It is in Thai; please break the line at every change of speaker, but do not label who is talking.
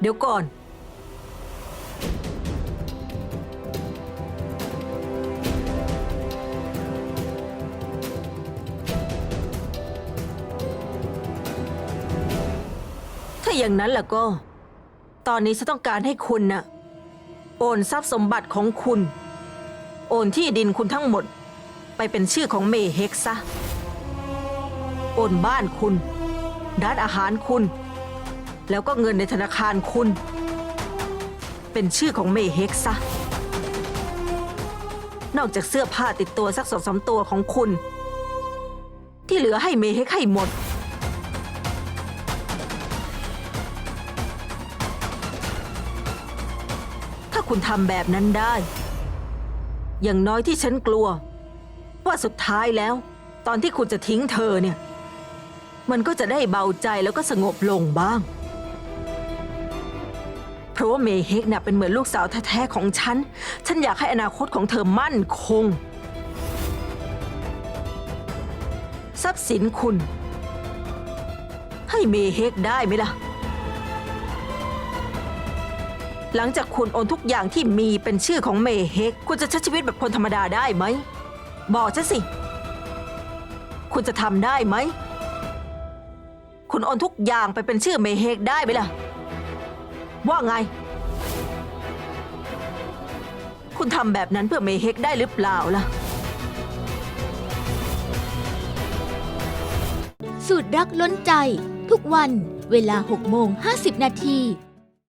เดี๋ยวก่อน ถ้าอย่างนั้นล่ะก็ ตอนนี้ฉันต้องการให้คุณน่ะ โอนทรัพย์สมบัติของคุณ โอนที่ดินคุณทั้งหมด ไปเป็นชื่อของเมเฮกซะ โอนบ้านคุณ ร้านอาหารคุณ แล้วก็เงินในธนาคารคุณ เป็นชื่อของเมเฮกซะ นอกจากเสื้อผ้าติดตัวสักสองสามตัวของคุณ ที่เหลือให้เมเฮกให้หมด ถ้าคุณทำแบบนั้นได้ อย่างน้อยที่ฉันกลัว ว่าสุดท้ายแล้ว ตอนที่คุณจะทิ้งเธอเนี่ยมันก็จะได้เบาใจแล้วก็สงบลงบ้าง ราะว่าเมเฮกน่ะเป็นเหมือนลูกสาวแท้ๆของฉัน ฉันอยากให้อนาคตของเธอมั่นคง ทรัพย์สินคุณ ให้เมเฮกได้ไหมล่ะ หลังจากคุณโอนทุกอย่างที่มีเป็นชื่อของเมเฮกคุณจะใช้ชีวิตแบบคนธรรมดาได้ไหม บอกฉันสิ คุณจะทำได้ไหม คุณโอนทุกอย่างไปเป็นชื่อเมเฮกได้ไหมล่ะ ว่าไง คุณทำแบบนั้นเพื่อเมเฮกได้หรือเปล่าล่ะ
สูตรรักล้นใจ ทุกวันเวลา 6 โมง 50 นาที